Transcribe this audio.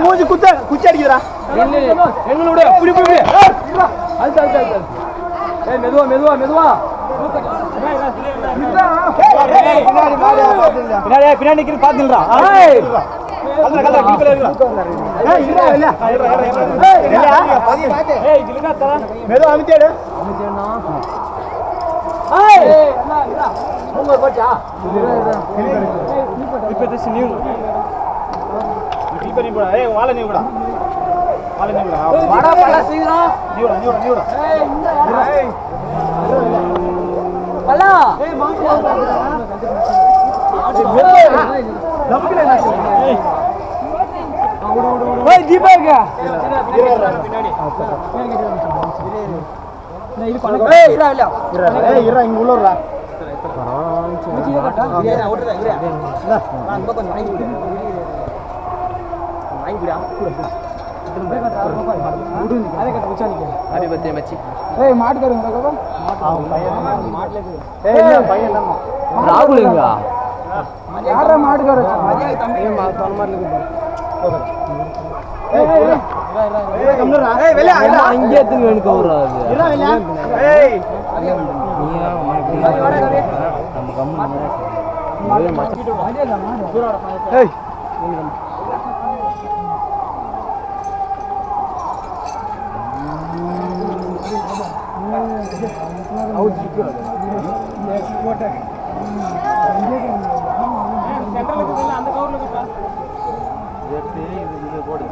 மூஞ்சி குத்த குச்சி அடிக்கிறா எங்களோட புடி புடி அது அது அது ஏய் மெதுவா மெதுவா மெதுவா பின்னாடி பின்னாடி நிக்கிற பாத்துறா மெதுவா அமிச்சேடு உங்க போச்சா இப்ப தச்சு நீ கீப்பர் நீ போடா ஏய் வாள நீ போடா வாள நீ போடா வாடா பல சீக்கிரம் நீ போடா நீ போடா நீ போடா ஏய் இந்த ஏய் பலா ஏய் தீபக் ஏய் இல்ல ஏய் இரா இங்க உள்ள வரடா ஏய் மாட்டுக்காரங்க ஏய் இல்ல பையன் இல்ல ராகுலுங்க யாரா மாட்டுக்கார அங்கே எத்துங்க எனக்கு வராது இரா போடு